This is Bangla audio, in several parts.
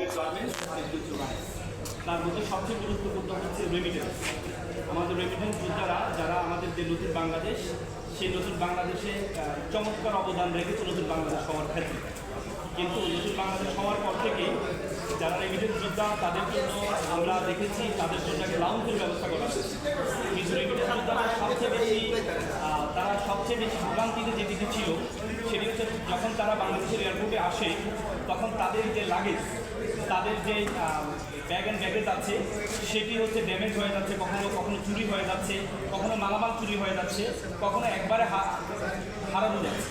সেগুলো রাইস তার মধ্যে সবচেয়ে গুরুত্বপূর্ণ হচ্ছে রেমিটেন্স আমাদের রেমিটেন্স যোদ্ধারা, যারা আমাদের যে নতুন বাংলাদেশ, সেই নতুন বাংলাদেশে চমৎকার অবদান রেখেছে নতুন বাংলাদেশ হওয়ার ক্ষেত্রে। কিন্তু নতুন বাংলাদেশ হওয়ার পর থেকে যারা রেমিটেন্স যোদ্ধা, তাদের জন্য আমরা দেখেছি তাদের জন্য একটা লাউঞ্জের ব্যবস্থা করা হয়েছে। কিন্তু রেমিটেন্স যোদ্ধারা সবচেয়ে বেশি তারা সবচেয়ে বেশি ভোগান্তিতে যে দিকে ছিল, সেটি হচ্ছে যখন তারা বাংলাদেশের এয়ারপোর্টে আসে, তখন তাদের যে লাগেজ তাদের যে ব্যাগ অ্যান্ড ব্যাগেজ আছে, সেটি হচ্ছে ড্যামেজ হয়ে যাচ্ছে, কখনো কখনো চুরি হয়ে যাচ্ছে, কখনো মালামাল চুরি হয়ে যাচ্ছে, কখনো একবারে হারানো যাচ্ছে।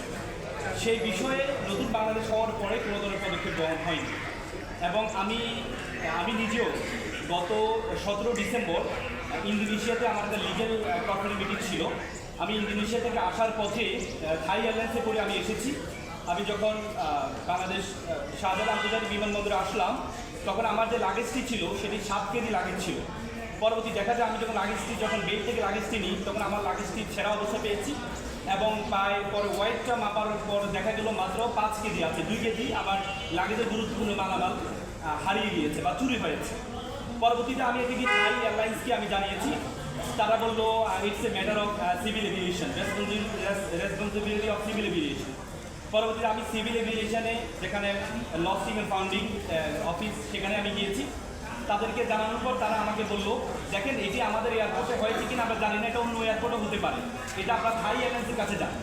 সেই বিষয়ে নতুন বাংলাদেশ হওয়ার পরে কোনো ধরনের পদক্ষেপ গ্রহণ হয়নি। এবং আমি আমি নিজেও গত সতেরো ডিসেম্বর ইন্দোনেশিয়াতে আমার একটা লিগেল কর্পোরেট মিটিং ছিল। আমি ইন্দোনেশিয়া থেকে আসার পথে থাই এয়ারলাইন্সে করে আমি এসেছি। আমি যখন বাংলাদেশ শাহজালাল আন্তর্জাতিক বিমানবন্দরে আসলাম, তখন আমার যে লাগেজটি ছিল, সেটি সাত কেজি লাগেজ ছিল। পরবর্তী দেখা যায়, আমি যখন লাগেজটি যখন বেড থেকে লাগেজটি নিই, তখন আমার লাগেজটি ছেঁড়া অবস্থা পেয়েছি এবং প্রায় পরে ওয়েটটা মাপার পর দেখা গেল মাত্র পাঁচ কেজি আছে। দুই কেজি আমার লাগেজের গুরুত্বপূর্ণ মালামাল হারিয়ে গিয়েছে বা চুরি হয়েছে। পরবর্তীতে আমি এদিকে থাই এয়ারলাইন্সকে আমি জানিয়েছি। তারা বলল it's a matter of civil aviation responsibility of civil aviation পরবর্তীতে আমি সিভিল এভিয়েশনে যেখানে লসিং অ্যান্ড ফাউন্ডিং অফিস সেখানে আমি গিয়েছি। তাদেরকে জানানোর পর তারা আমাকে বলল, দেখেন এটি আমাদের এয়ারপোর্টে হয়েছে কিনা আমরা জানি না, এটা অন্য এয়ারপোর্টও হতে পারে। এটা আপনার থাই এয়ারলাইন্সের কাছে যান।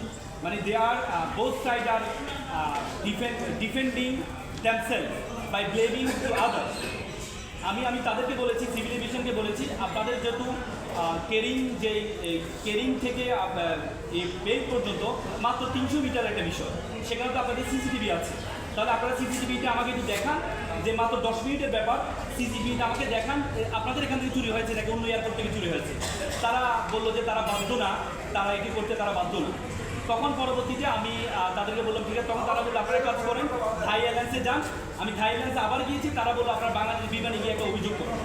মানে they are both side are defending themselves by blaming to others আমি আমি তাদেরকে বলেছি সিভিল এভিয়েশনকে বলেছি, আপনাদের যেহেতু কেরিং যে কেরিং থেকে এই পর্যন্ত মাত্র তিনশো মিটার একটা বিষয়। সেখানে তো আপনাদের সিসিটিভি আছে। তাহলে আপনারা সিসিটিভিতে আমাকে একটু দেখান যে মাত্র দশ মিনিটের ব্যাপার। সিসিটিভিতে আমাকে দেখান আপনাদের এখান থেকে চুরি হয়েছে নাকি অন্য এয়ারপোর্ট থেকে চুরি হয়েছে? তারা বলল যে তারা বাধ্য না, তারা এটি করতে তারা বাধ্য না। তখন পরবর্তীতে আমি তাদেরকে বললাম, ঠিক আছে। তখন তারা বলল, আপনারা কাজ করেন থাই এয়ারলাইন্সে যান। আমি থাই এয়ারলাইন্সে আবার গিয়েছি, তারা বলল, আপনার বাংলাদেশ বিমানে গিয়ে একটা অভিযোগ করুন।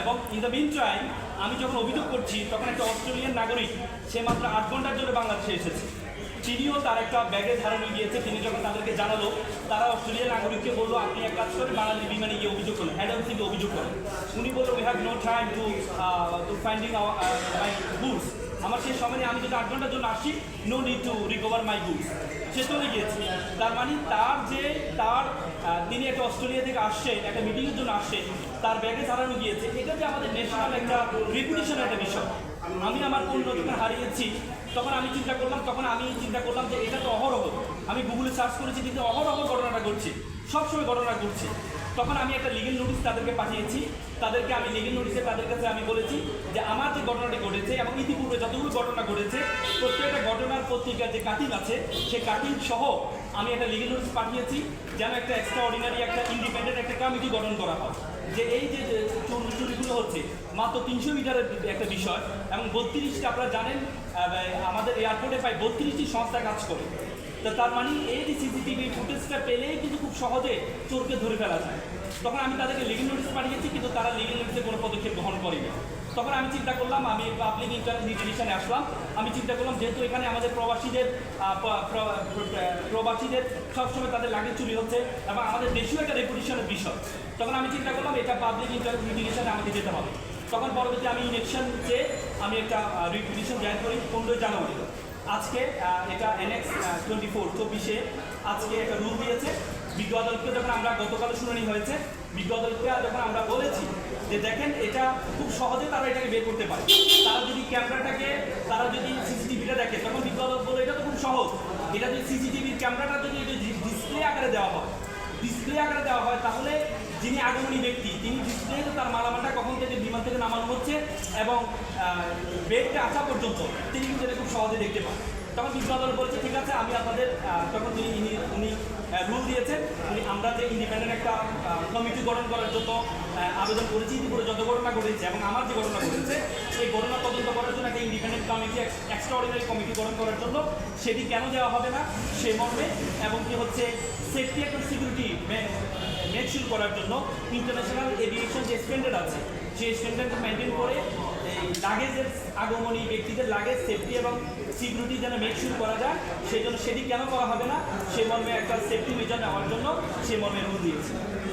এবং ইন দ্য মিন টাইম আমি যখন অভিযোগ করছি, তখন একটা অস্ট্রেলিয়ান নাগরিক, সে মাত্র আট ঘণ্টার জন্য বাংলাদেশে এসেছে। তিনিও তার একটা ব্যাগে ধারণে গিয়েছে, তিনি যখন তাদেরকে জানালো, তারা অস্ট্রেলিয়ান নাগরিককে বলল, আপনি এক কাজ করেন বাংলাদেশ বিমানে গিয়ে অভিযোগ করেন হেড সিংকে অভিযোগ করেন। উনি বলল we have no time to to finding my goods আমার সেই সময় আমি যদি আট ঘণ্টার জন্য আসি no need to recover my goods সে চলে গিয়েছে। তার মানে তার যে, তার তিনি একটা অস্ট্রেলিয়া থেকে আসছে একটা মিটিংয়ের জন্য আসছে তার ব্যাগে হারানো গিয়েছে। এটা যে আমাদের ন্যাশনাল একটা রেপুটেশন একটা বিষয়। আমি আমার পণ্য যখন হারিয়েছি, তখন আমি চিন্তা করলাম, তখন আমি চিন্তা করলাম যে এটা তো অহরহ। আমি গুগলে সার্চ করেছি, কিন্তু অহরহ ঘটনাটা ঘটছে। সবসময় ঘটনা ঘটছে। তখন আমি একটা লিগেল নোটিশ তাদেরকে পাঠিয়েছি। তাদেরকে আমি লিগেল নোটিশে তাদের কাছে আমি বলেছি যে আমার যে ঘটনাটি ঘটেছে এবং ইতিপূর্বে যতগুলো ঘটনা ঘটেছে, প্রত্যেকটা ঘটনার পত্রিকার যে কাটিং আছে, সেই কাটিং সহ আমি একটা লিগেল নোটিশ পাঠিয়েছি যেন একটা এক্সট্রা অর্ডিনারি একটা ইন্ডিপেন্ডেন্ট একটা কমিটি গঠন করা হয়। যে এই যে চুরিগুলো হচ্ছে, মাত্র তিনশো মিটারের একটা বিষয় এবং বত্রিশটা, আপনারা জানেন আমাদের এয়ারপোর্টে প্রায় বত্রিশটি সংস্থা কাজ করে। তার মানে এই সিসিটিভি ফুটেজটা পেলেই কিন্তু খুব সহজে চোরকে ধরে ফেলা যায়। তখন আমি তাদেরকে লিগেল নোটিশ পাঠিয়েছি, কিন্তু তারা লিগেল নোটিসে কোনো পদক্ষেপ গ্রহণ করেনি। তখন আমি চিন্তা করলাম, আমি পাবলিক ইন্টারমিডিয়েশনে আসলাম। আমি চিন্তা করলাম, যেহেতু এখানে আমাদের প্রবাসীদের প্রবাসীদের সবসময় তাদের লাগে চুরি হচ্ছে, এবং আমাদের দেশীয় একটা রেপুটেশনের বিষয়। তখন আমি চিন্তা করলাম, এটা পাবলিক ইন্টারমিডিয়েশনে আমাকে যেতে হবে। তখন পরবর্তী আমি ইলেকশন চেয়ে আমি একটা রিপিটিশন জয়েন করি, পনেরোই জানুয়ারি। আজকে এটা এনএক্স টোয়েন্টি ফোর চব্বিশে আজকে একটা রুল দিয়েছে। বিজ্ঞ আদালতকে যখন আমরা গতকাল শুনানি হয়েছে, বিজ্ঞ আদালতকে যখন আমরা বলেছি যে দেখেন, এটা খুব সহজে তারা এটাকে বের করতে পারে। তারা যদি ক্যামেরাটাকে তারা যদি সিসিটিভিটা দেখে, তখন বিজ্ঞ আদালত বলে এটা তো খুব সহজ। এটা যদি সিসিটিভির ক্যামেরাটা যদি ডিসপ্লে আকারে দেওয়া হয় ডিসপ্লে আকারে দেওয়া হয়, তাহলে যিনি আগমনী ব্যক্তি, তিনি ডিসপ্লেতে তার মালামালটা কখন থেকে বিমান থেকে নামানো হচ্ছে এবং বেডটা আসা পর্যন্ত তিনি কিন্তু এটা খুব সহজে দেখতে পান। তখন বিজ্ঞ আদালত বলেছে, ঠিক আছে, আমি আপনাদের তখন তিনি উনি রুল দিয়েছেন আমরা যে ইন্ডিপেন্ডেন্ট একটা কমিটি গঠন করার জন্য আবেদন করেছি, ইতিপূর্বে যত ঘটনা ঘটেছে এবং আমার যে ঘটনা ঘটেছে, সেই ঘটনা তদন্ত করার জন্য একটা independent committee extraordinary committee গঠন করার জন্য সেটি কেন দেওয়া হবে না, সে মর্মে এবং কি হচ্ছে সেফটি এবং সিকিউরিটি মেনশন করার জন্য ইন্টারন্যাশনাল এভিয়েশন যে স্ট্যান্ডার্ড আছে, সেই স্ট্যান্ডার্ড মেনটেন করে লাগেজের আগমনী ব্যক্তিদের লাগেজ সেফটি এবং সিকিউরিটি যেন মেনশন করা যায়, সেই জন্য সেটি কেন করা হবে না? সে মর্মে একটা সেফটি মেজার নেওয়ার জন্য সে মর্মে রুল দিয়েছে।